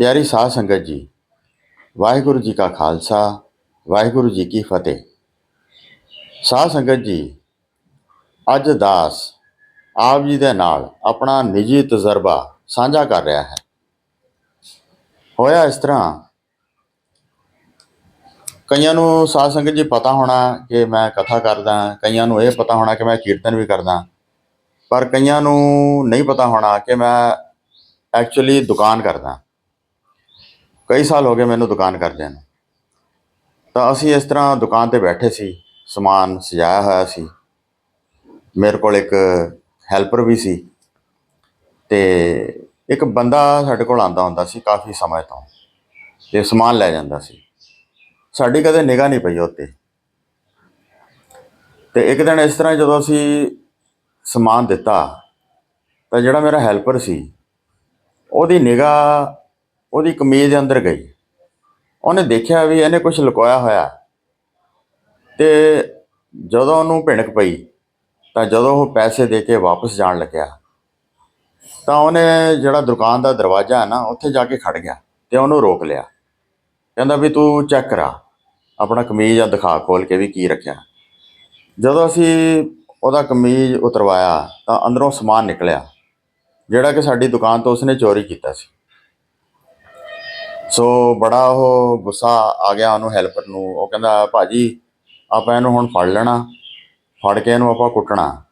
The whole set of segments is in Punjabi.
ਪਿਆਰੀ ਸਾਧ ਸੰਗਤ ਜੀ, ਵਾਹਿਗੁਰੂ ਜੀ ਕਾ ਖਾਲਸਾ, ਵਾਹਿਗੁਰੂ ਜੀ ਕੀ ਫਤਿਹ। ਸਾਧ ਸੰਗਤ ਜੀ, ਅੱਜ ਦਾਸ ਆਪ ਜੀ ਦੇ ਨਾਲ ਆਪਣਾ ਨਿੱਜੀ ਤਜਰਬਾ ਸਾਂਝਾ ਕਰ ਰਿਹਾ ਹੈ। ਹੋਇਆ ਇਸ ਤਰ੍ਹਾਂ, ਕਈਆਂ ਨੂੰ ਸਾਧ ਸੰਗਤ ਜੀ ਪਤਾ ਹੋਣਾ ਕਿ ਮੈਂ ਕਥਾ ਕਰਦਾ, ਕਈਆਂ ਨੂੰ ਇਹ ਪਤਾ ਹੋਣਾ ਕਿ ਮੈਂ ਕੀਰਤਨ ਵੀ ਕਰਦਾ, ਪਰ ਕਈਆਂ ਨੂੰ ਨਹੀਂ ਪਤਾ ਹੋਣਾ ਕਿ ਮੈਂ ਐਕਚੁਅਲੀ ਦੁਕਾਨ ਕਰਦਾ। ਕਈ ਸਾਲ ਹੋ ਗਏ ਮੈਨੂੰ ਦੁਕਾਨ ਕਰਦਿਆਂ ਨੂੰ। ਤਾਂ ਅਸੀਂ ਇਸ ਤਰ੍ਹਾਂ ਦੁਕਾਨ ਤੇ ਬੈਠੇ ਸੀ, ਸਮਾਨ ਸਜਾਇਆ ਹੋਇਆ ਸੀ। ਮੇਰੇ ਕੋਲ ਇੱਕ ਹੈਲਪਰ ਵੀ ਸੀ ਤੇ ਇੱਕ ਬੰਦਾ ਸਾਡੇ ਕੋਲ ਆਂਦਾ ਹੁੰਦਾ ਸੀ ਕਾਫੀ ਸਮੇਂ ਤੋਂ ਤੇ ਸਮਾਨ ਲੈ ਜਾਂਦਾ ਸੀ। ਸਾਡੀ ਕਦੇ ਨਿਗਾਹ ਨਹੀਂ ਪਈ ਉੱਤੇ। ਤੇ ਇੱਕ ਦਿਨ ਇਸ ਤਰ੍ਹਾਂ ਜਦੋਂ ਅਸੀਂ ਸਮਾਨ ਦਿੱਤਾ ਤਾਂ ਜਿਹੜਾ ਮੇਰਾ ਹੈਲਪਰ ਸੀ, ਉਹਦੀ ਨਿਗਾਹ ਉਹਦੀ ਕਮੀਜ਼ ਦੇ ਅੰਦਰ ਗਈ। ਉਹਨੇ ਦੇਖਿਆ ਵੀ ਇਹਨੇ ਕੁਝ ਲੁਕੋਇਆ ਹੋਇਆ। ਤੇ ਜਦੋਂ ਉਹਨੂੰ ਭਿਣਕ ਪਈ, ਤਾਂ ਜਦੋਂ ਉਹ ਪੈਸੇ ਦੇ ਕੇ ਵਾਪਸ ਜਾਣ ਲੱਗਿਆ, ਤਾਂ ਉਹਨੇ ਜਿਹੜਾ ਦੁਕਾਨ ਦਾ ਦਰਵਾਜ਼ਾ ਹੈ ਨਾ, ਉੱਥੇ ਜਾ ਕੇ ਖੜ ਗਿਆ ਤੇ ਉਹਨੂੰ ਰੋਕ ਲਿਆ। ਕਹਿੰਦਾ ਵੀ ਤੂੰ ਚੈੱਕ ਕਰਾ, ਆਪਣਾ ਕਮੀਜ਼ ਆ ਦਿਖਾ ਖੋਲ ਕੇ ਵੀ ਕੀ ਰੱਖਿਆ। ਜਦੋਂ ਅਸੀਂ ਉਹਦਾ ਕਮੀਜ਼ ਉਤਰਵਾਇਆ, ਤਾਂ ਅੰਦਰੋਂ ਸਮਾਨ ਨਿਕਲਿਆ, ਜਿਹੜਾ ਕਿ ਸਾਡੀ ਦੁਕਾਨ ਤੋਂ ਉਸਨੇ ਚੋਰੀ ਕੀਤਾ ਸੀ। ਸੋ ਬੜਾ ਉਹ ਗੁੱਸਾ ਆ ਗਿਆ ਉਹਨੂੰ ਹੈਲਪਰ ਨੂੰ। ਉਹ ਕਹਿੰਦਾ, ਭਾਜੀ, ਆਪਾਂ ਇਹਨੂੰ ਹੁਣ ਫੜ ਲੈਣਾ। ਫੜ ਕੇ ਇਹਨੂੰ ਆਪਾਂ ਕੁੱਟਣਾ।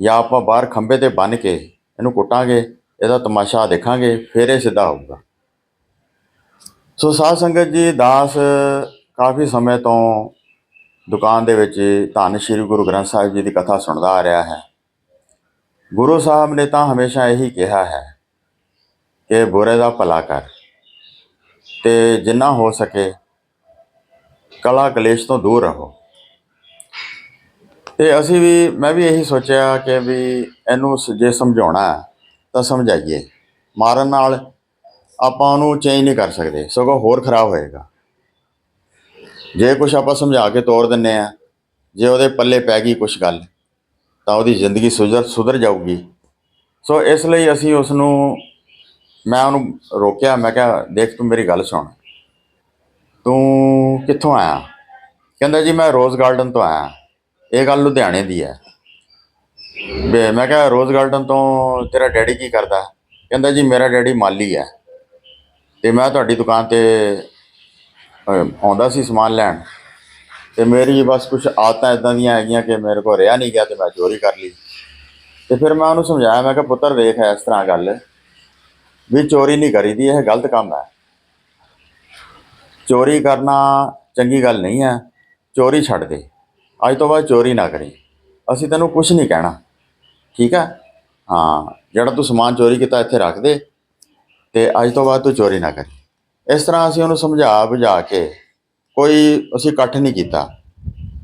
ਜਾਂ ਆਪਾਂ ਬਾਹਰ ਖੰਭੇ ਤੇ ਬੰਨ ਕੇ ਇਹਨੂੰ ਕੁੱਟਾਂਗੇ, ਇਹਦਾ ਤਮਾਸ਼ਾ ਦੇਖਾਂਗੇ, ਫਿਰ ਇਹ ਸਿੱਧਾ ਹੋਊਗਾ। ਸੋ ਸਾਧ ਸੰਗਤ ਜੀ, ਦਾਸ ਕਾਫੀ ਸਮੇਂ ਤੋਂ ਦੁਕਾਨ ਦੇ ਵਿੱਚ ਧੰਨ ਸ਼੍ਰੀ ਗੁਰੂ ਗ੍ਰੰਥ ਸਾਹਿਬ ਜੀ ਦੀ ਕਥਾ ਸੁਣਦਾ ਆ ਰਿਹਾ ਹੈ। ਗੁਰੂ ਸਾਹਿਬ ਨੇ ਤਾਂ ਹਮੇਸ਼ਾ ਇਹੀ ਕਿਹਾ ਹੈ ਕਿ ਬੁਰੇ ਦਾ ਭਲਾ ਕਰ। ਤੇ ਜਿੰਨਾ ਹੋ ਸਕੇ ਕਲਾ ਕਲੇਸ਼ ਤੋਂ ਦੂਰ ਰਹੋ। ਤੇ ਅਸੀਂ ਵੀ, ਮੈਂ ਵੀ ਇਹੀ ਸੋਚਿਆ ਕਿ ਵੀ ਇਹਨੂੰ ਸ- ਜੇ ਸਮਝਾਉਣਾ ਤਾਂ ਸਮਝਾਈਏ। ਮਾਰਨ ਨਾਲ ਆਪਾਂ ਉਹਨੂੰ ਚੇਂਜ ਨਹੀਂ ਕਰ ਸਕਦੇ, ਸਗੋਂ ਹੋਰ ਖਰਾਬ ਹੋਏਗਾ। ਜੇ ਕੁਝ ਆਪਾਂ ਸਮਝਾ ਕੇ ਤੋਰ ਦਿੰਨੇ ਆ ਜੇ ਉਹਦੇ ਪੱਲੇ ਪੈ ਗਈ ਕੁਝ ਗੱਲ, ਤਾਂ ਉਹਦੀ ਜ਼ਿੰਦਗੀ ਸੁਧਰ ਸੁਧਰ ਜਾਊਗੀ। ਸੋ ਇਸ ਲਈ ਅਸੀਂ ਉਸ ਨੂੰ ਮੈਂ ਉਹਨੂੰ ਰੋਕਿਆ, ਮੈਂ ਕਿਹਾ, ਦੇਖ, ਤੂੰ ਮੇਰੀ ਗੱਲ ਸੁਣ। ਤੂੰ ਕਿੱਥੋਂ ਆਇਆ? ਕਹਿੰਦਾ, ਜੀ, ਮੈਂ ਰੋਜ਼ ਗਾਰਡਨ ਤੋਂ ਆਇਆ। ਇਹ ਗੱਲ ਲੁਧਿਆਣੇ ਦੀ ਹੈ। ਵੀ ਮੈਂ ਕਿਹਾ, ਰੋਜ਼ ਗਾਰਡਨ ਤੋਂ ਤੇਰਾ ਡੈਡੀ ਕੀ ਕਰਦਾ? ਕਹਿੰਦਾ, ਜੀ, ਮੇਰਾ ਡੈਡੀ ਮਾਲੀ ਹੈ। ਤੇ ਮੈਂ ਤੁਹਾਡੀ ਦੁਕਾਨ ਤੇ ਆਉਂਦਾ ਸੀ ਸਮਾਨ ਲੈਣ। ਤੇ ਮੇਰੀ ਬਸ ਕੁਝ ਆਦਤਾਂ ਇਦਾਂ ਦੀਆਂ ਹੈਗੀਆਂ ਕਿ ਮੇਰੇ ਕੋਲ ਰਿਹਾ ਨਹੀਂ ਗਿਆ ਤੇ ਮੈਂ ਚੋਰੀ ਕਰ ਲਈ। ਤੇ ਫਿਰ ਮੈਂ ਉਹਨੂੰ ਸਮਝਾਇਆ, ਮੈਂ ਕਿਹਾ, ਪੁੱਤਰ, ਵੇਖ, ਇਸ ਤਰ੍ਹਾਂ ਗੱਲ। ਵੀ ਚੋਰੀ ਨਹੀਂ ਕਰੀਦੀ ਇਹ ਗਲਤ ਕੰਮ ਹੈ। ਚੋਰੀ ਕਰਨਾ ਚੰਗੀ ਗੱਲ ਨਹੀਂ ਹੈ, ਚੋਰੀ ਛੱਡ ਦੇ। ਅੱਜ ਤੋਂ ਬਾਅਦ ਚੋਰੀ ਨਾ ਕਰੀ। ਅਸੀਂ ਤੈਨੂੰ ਕੁਝ ਨਹੀਂ ਕਹਿਣਾ। ਠੀਕ ਹੈ? ਹਾਂ, ਜਿਹੜਾ ਤੂੰ ਸਮਾਨ ਚੋਰੀ ਕੀਤਾ, ਇੱਥੇ ਰੱਖ ਦੇ। ਤੇ ਅੱਜ ਤੋਂ ਬਾਅਦ ਤੂੰ ਚੋਰੀ ਨਾ ਕਰੀ। ਇਸ ਤਰ੍ਹਾਂ ਅਸੀਂ ਉਹਨੂੰ ਸਮਝਾ ਬੁਝਾ ਕੇ ਕੋਈ ਅਸੀਂ ਇਕੱਠ ਨਹੀਂ ਕੀਤਾ।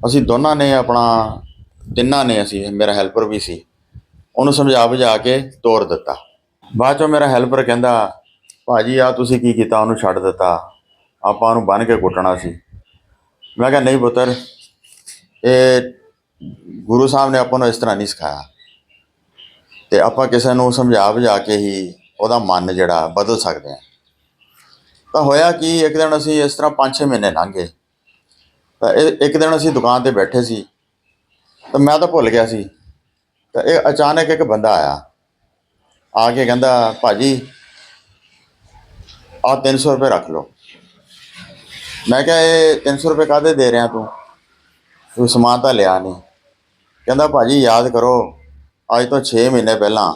ਅਸੀਂ ਦੋਨਾਂ ਨੇ ਆਪਣਾ, ਤਿੰਨਾਂ ਨੇ ਅਸੀਂ, ਮੇਰਾ ਹੈਲਪਰ ਵੀ ਸੀ, ਉਹਨੂੰ ਸਮਝਾ ਬੁਝਾ ਕੇ ਤੋਰ ਦਿੱਤਾ। ਬਾਅਦ ਚੋਂ ਮੇਰਾ ਹੈਲਪਰ ਕਹਿੰਦਾ, ਭਾਜੀ ਆ ਤੁਸੀਂ ਕੀ ਕੀਤਾ? ਉਹਨੂੰ ਛੱਡ ਦਿੱਤਾ। ਆਪਾਂ ਉਹਨੂੰ ਬੰਨ ਕੇ ਕੁੱਟਣਾ ਸੀ। ਮੈਂ ਕਿਹਾ, ਨਹੀਂ ਪੁੱਤਰ, ਇਹ ਗੁਰੂ ਸਾਹਿਬ ਨੇ ਆਪਾਂ ਨੂੰ ਇਸ ਤਰ੍ਹਾਂ ਨਹੀਂ ਸਿਖਾਇਆ। ਤੇ ਆਪਾਂ ਕਿਸੇ ਨੂੰ ਸਮਝਾ ਬੁਝਾ ਕੇ ਹੀ ਉਹਦਾ ਮਨ ਜਿਹੜਾ ਬਦਲ ਸਕਦੇ ਹਾਂ। ਤਾਂ ਹੋਇਆ ਕਿ, ਇੱਕ ਦਿਨ ਅਸੀਂ ਇਸ ਤਰ੍ਹਾਂ 5-6 ਮਹੀਨੇ ਲੰਘ ਗਏ। ਤਾਂ ਇਹ ਇੱਕ ਦਿਨ ਅਸੀਂ ਦੁਕਾਨ ਤੇ ਬੈਠੇ ਸੀ। ਤਾਂ ਮੈਂ ਤਾਂ ਭੁੱਲ ਗਿਆ ਸੀ। ਤਾਂ ਇਹ ਅਚਾਨਕ ਇੱਕ ਬੰਦਾ ਆਇਆ। ਆ ਕੇ ਕਹਿੰਦਾ, ਭਾਜੀ ਆ 300 ਰੁਪਏ ਰੱਖ ਲਓ। ਮੈਂ ਕਿਹਾ, ਇਹ 300 ਰੁਪਏ ਕਾਹਦੇ ਦੇ ਰਿਹਾ ਤੂੰ? ਤੂੰ ਸਮਾਨ ਤਾਂ ਲਿਆ ਨਹੀਂ। ਕਹਿੰਦਾ, ਭਾਜੀ, ਯਾਦ ਕਰੋ, ਅੱਜ ਤੋਂ 6 ਮਹੀਨੇ ਪਹਿਲਾਂ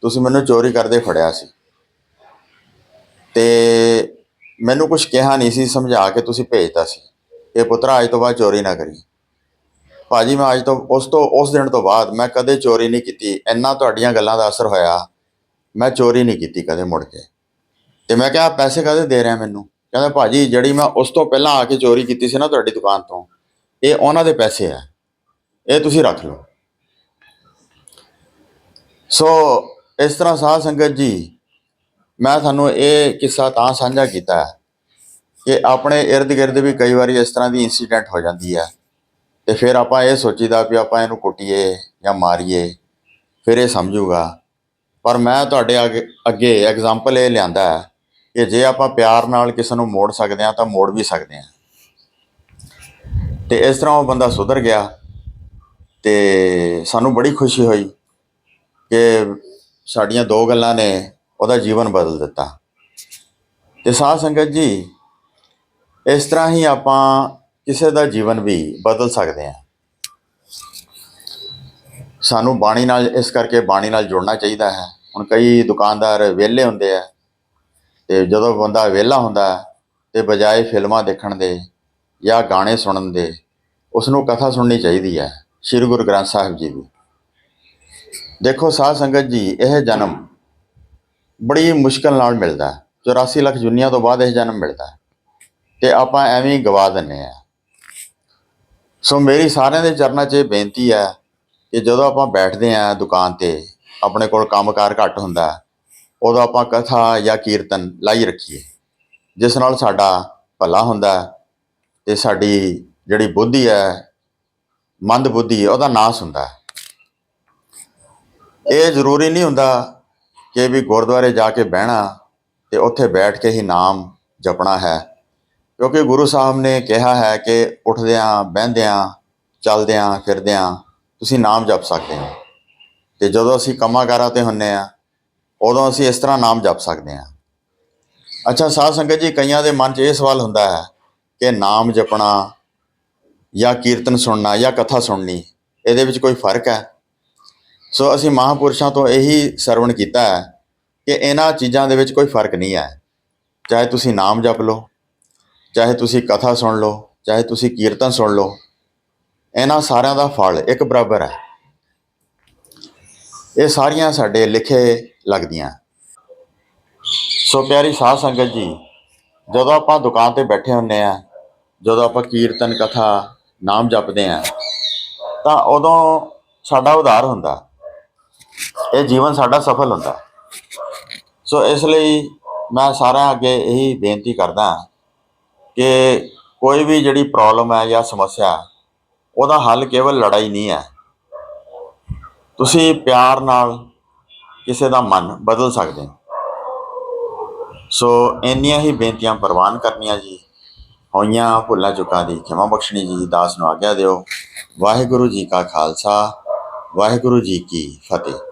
ਤੁਸੀਂ ਮੈਨੂੰ ਚੋਰੀ ਕਰਦੇ ਫੜਿਆ ਸੀ। ਤੇ ਮੈਨੂੰ ਕੁਝ ਕਿਹਾ ਨਹੀਂ ਸੀ, ਸਮਝਾ ਕੇ ਤੁਸੀਂ ਭੇਜਤਾ ਸੀ। ਇਹ ਪੁੱਤਰਾ ਅੱਜ ਤੋਂ ਬਾਅਦ ਚੋਰੀ ਨਾ ਕਰੀ। ਭਾਜੀ, ਮੈਂ ਅੱਜ ਤੋਂ, ਉਸ ਤੋਂ, ਉਸ ਦਿਨ ਤੋਂ ਬਾਅਦ ਮੈਂ ਕਦੇ ਚੋਰੀ ਨਹੀਂ ਕੀਤੀ। ਇੰਨਾ ਤੁਹਾਡੀਆਂ ਗੱਲਾਂ ਦਾ ਅਸਰ ਹੋਇਆ। ਮੈਂ ਚੋਰੀ ਨਹੀਂ ਕੀਤੀ ਕਦੇ ਮੁੜ ਕੇ। ਤੇ ਮੈਂ ਕਿਹਾ ਪੈਸੇ ਕਦੇ ਦੇ ਰਿਹਾ ਮੈਨੂੰ? ਕਹਿੰਦਾ, ਭਾਜੀ, ਜਿਹੜੀ ਮੈਂ ਉਸ ਤੋਂ ਪਹਿਲਾਂ ਆ ਕੇ ਚੋਰੀ ਕੀਤੀ ਸੀ ਨਾ ਤੁਹਾਡੀ ਦੁਕਾਨ ਤੋਂ, ਇਹ ਉਹਨਾਂ ਦੇ ਪੈਸੇ ਆ। ਇਹ ਤੁਸੀਂ ਰੱਖ ਲਓ। ਸੋ, ਇਸ ਤਰ੍ਹਾਂ ਸਾਧ ਸੰਗਤ ਜੀ, ਮੈਂ ਤੁਹਾਨੂੰ ਇਹ ਕਿੱਸਾ ਤਾਂ ਸਾਂਝਾ ਕੀਤਾ ਹੈ ਕਿ ਆਪਣੇ ਇਰਦ ਗਿਰਦ ਵੀ ਕਈ ਵਾਰੀ ਇਸ ਤਰ੍ਹਾਂ ਦੀ ਇਨਸੀਡੈਂਟ ਹੋ ਜਾਂਦੀ ਹੈ। ਤੇ ਫਿਰ ਆਪਾਂ ਇਹ ਸੋਚੀਦਾ ਵੀ ਆਪਾਂ ਇਹਨੂੰ ਕੁੱਟੀਏ ਜਾਂ ਮਾਰੀਏ, ਫਿਰ ਇਹ ਸਮਝੂਗਾ। ਪਰ ਮੈਂ ਤੁਹਾਡੇ ਅੱਗੇ ਅੱਗੇ ਐਗਜ਼ਾਮਪਲ ਇਹ ਲਿਆਂਦਾ ਹੈ ਕਿ ਜੇ ਆਪਾਂ ਪਿਆਰ ਨਾਲ ਕਿਸੇ ਨੂੰ ਮੋੜ ਸਕਦੇ ਹਾਂ ਤਾਂ ਮੋੜ ਵੀ ਸਕਦੇ ਹਾਂ। ਤੇ ਇਸ ਤਰ੍ਹਾਂ ਉਹ ਬੰਦਾ ਸੁਧਰ ਗਿਆ ਤੇ ਸਾਨੂੰ ਬੜੀ ਖੁਸ਼ੀ ਹੋਈ ਕਿ ਸਾਡੀਆਂ ਦੋ ਗੱਲਾਂ ਨੇ ਉਹਦਾ ਜੀਵਨ ਬਦਲ ਦਿੱਤਾ। ਤੇ ਸਾਧ ਸੰਗਤ ਜੀ, ਇਸ ਤਰ੍ਹਾਂ ਹੀ ਆਪਾਂ ਕਿਸੇ ਦਾ ਜੀਵਨ ਵੀ ਬਦਲ ਸਕਦੇ ਹਾਂ। ਸਾਨੂੰ ਬਾਣੀ ਨਾਲ ਇਸ ਕਰਕੇ ਬਾਣੀ ਨਾਲ ਜੁੜਨਾ ਚਾਹੀਦਾ ਹੈ। ਹੁਣ ਕਈ ਦੁਕਾਨਦਾਰ ਵਿਹਲੇ ਹੁੰਦੇ ਆ ਤੇ ਜਦੋਂ ਬੰਦਾ ਵਿਹਲਾ ਹੁੰਦਾ ਹੈ, ਤੇ ਬਜਾਏ ਫਿਲਮਾਂ ਦੇਖਣ ਦੇ ਜਾਂ ਗਾਣੇ ਸੁਣਨ ਦੇ ਉਸ ਨੂੰ ਕਥਾ ਸੁਣਨੀ ਚਾਹੀਦੀ ਹੈ ਸ੍ਰੀ ਗੁਰੂ ਗ੍ਰੰਥ ਸਾਹਿਬ ਜੀ ਦੀ। ਦੇਖੋ ਸਾਧ ਸੰਗਤ ਜੀ ਇਹ ਜਨਮ ਬੜੀ ਮੁਸ਼ਕਲ ਨਾਲ ਮਿਲਦਾ ਹੈ। 84 ਲੱਖ ਜੁਨੀਆਂ ਤੋਂ ਬਾਅਦ ਇਹ ਜਨਮ ਮਿਲਦਾ ਹੈ। ਤੇ ਆਪਾਂ ਐਵੇਂ ਹੀ ਗਵਾ ਦਿੰਨੇ ਆ ਸੋ ਮੇਰੀ ਸਾਰਿਆਂ ਦੇ ਚਰਨਾਂ 'ਚ ਇਹ ਬੇਨਤੀ ਹੈ ਕਿ ਜਦੋਂ ਆਪਾਂ ਬੈਠਦੇ ਆ ਦੁਕਾਨ ਤੇ, ਆਪਣੇ ਕੋਲ ਕੰਮਕਾਰ ਘੱਟ ਹੁੰਦਾ ਉਦੋਂ ਆਪਾਂ ਕਥਾ ਜਾਂ ਕੀਰਤਨ ਲਾਈ ਰੱਖੀਏ, ਜਿਸ ਨਾਲ ਸਾਡਾ ਭਲਾ ਹੁੰਦਾ ਹੈ ਤੇ ਸਾਡੀ ਜਿਹੜੀ ਬੁੱਧੀ ਹੈ, ਮੰਦ ਬੁੱਧੀ ਉਹਦਾ ਨਾਸ ਹੁੰਦਾ ਇਹ ਜ਼ਰੂਰੀ ਨਹੀਂ ਹੁੰਦਾ ਕਿ ਵੀ ਗੁਰਦੁਆਰੇ ਜਾ ਕੇ ਬਹਿਣਾ ਤੇ ਉੱਥੇ ਬੈਠ ਕੇ ਹੀ ਨਾਮ ਜਪਣਾ ਹੈ, ਕਿਉਂਕਿ ਗੁਰੂ ਸਾਹਿਬ ਨੇ ਕਿਹਾ ਹੈ ਕਿ ਉੱਠਦਿਆਂ, ਬਹਿੰਦਿਆਂ, ਚੱਲਦਿਆਂ, ਫਿਰਦਿਆਂ ਤੁਸੀਂ ਨਾਮ ਜਪ ਸਕਦੇ ਹੋ। ਤੇ ਜਦੋਂ ਅਸੀਂ ਕੰਮਾਂ-ਕਾਰਾਂ ਤੇ ਹੁੰਨੇ ਆ, ਉਦੋਂ ਅਸੀਂ ਇਸ ਤਰ੍ਹਾਂ ਨਾਮ ਜਪ ਸਕਦੇ ਹਾਂ ਅੱਛਾ, ਸਾਧ ਸੰਗਤ ਜੀ, ਕਈਆਂ ਦੇ ਮਨ 'ਚ ਇਹ ਸਵਾਲ ਹੁੰਦਾ ਹੈ ਕਿ ਨਾਮ ਜਪਣਾ ਜਾਂ ਕੀਰਤਨ ਸੁਣਨਾ ਜਾਂ ਕਥਾ ਸੁਣਨੀ, ਇਹਦੇ ਵਿੱਚ ਕੋਈ ਫ਼ਰਕ ਹੈ? ਸੋ ਅਸੀਂ ਮਹਾਪੁਰਸ਼ਾਂ ਤੋਂ ਇਹੀ ਸਰਵਣ ਕੀਤਾ ਹੈ ਕਿ ਇਹਨਾਂ ਚੀਜ਼ਾਂ ਦੇ ਵਿੱਚ ਕੋਈ ਫ਼ਰਕ ਨਹੀਂ ਹੈ। ਚਾਹੇ ਤੁਸੀਂ ਨਾਮ ਜਪ ਲਓ, ਚਾਹੇ ਤੁਸੀਂ ਕਥਾ ਸੁਣ ਲਓ, ਚਾਹੇ ਤੁਸੀਂ ਕੀਰਤਨ ਸੁਣ ਲਓ ਇਹਨਾਂ ਸਾਰਿਆਂ ਦਾ ਫਲ, ਇੱਕ ਬਰਾਬਰ ਹੈ। ਇਹ ਸਾਰੀਆਂ ਸਾਡੇ ਲਿਖੇ ਲੱਗਦੀਆਂ। ਸੋ ਪਿਆਰੀ ਸਾਧ ਸੰਗਤ ਜੀ, ਜਦੋਂ ਆਪਾਂ ਦੁਕਾਨ ਤੇ ਬੈਠੇ ਹੁੰਨੇ ਆ ਜਦੋਂ ਆਪਾਂ ਕੀਰਤਨ ਕਥਾ, ਨਾਮ ਜਪਦੇ ਆ ਤਾਂ ਉਦੋਂ ਸਾਡਾ ਉਧਾਰ ਹੁੰਦਾ। ਇਹ ਜੀਵਨ ਸਾਡਾ ਸਫਲ ਹੁੰਦਾ। ਸੋ ਇਸ ਲਈ ਮੈਂ ਸਾਰਿਆਂ ਅੱਗੇ ਇਹੀ ਬੇਨਤੀ ਕਰਦਾ ਕਿ ਕੋਈ ਵੀ ਜਿਹੜੀ ਪ੍ਰੋਬਲਮ ਹੈ ਜਾਂ ਸਮੱਸਿਆ ਉਹਦਾ ਹੱਲ ਕੇਵਲ ਲੜਾਈ ਨਹੀਂ ਹੈ। ਤੁਸੀਂ ਪਿਆਰ ਨਾਲ ਕਿਸੇ ਦਾ ਮਨ ਬਦਲ ਸਕਦੇ ਹੋ। ਸੋ ਇੰਨੀਆਂ ਹੀ ਬੇਨਤੀਆਂ ਪ੍ਰਵਾਨ ਕਰਨੀਆਂ ਜੀ। ਹੋਈਆਂ ਭੁੱਲਾਂ ਚੁੱਕਾਂ ਦੀ ਖਿਮਾ ਬਖਸ਼ਣੀ ਜੀ, ਦਾਸ ਨੂੰ ਆਗਿਆ ਦਿਓ। ਵਾਹਿਗੁਰੂ ਜੀ ਕਾ ਖਾਲਸਾ, ਵਾਹਿਗੁਰੂ ਜੀ ਕੀ ਫਤਿਹ।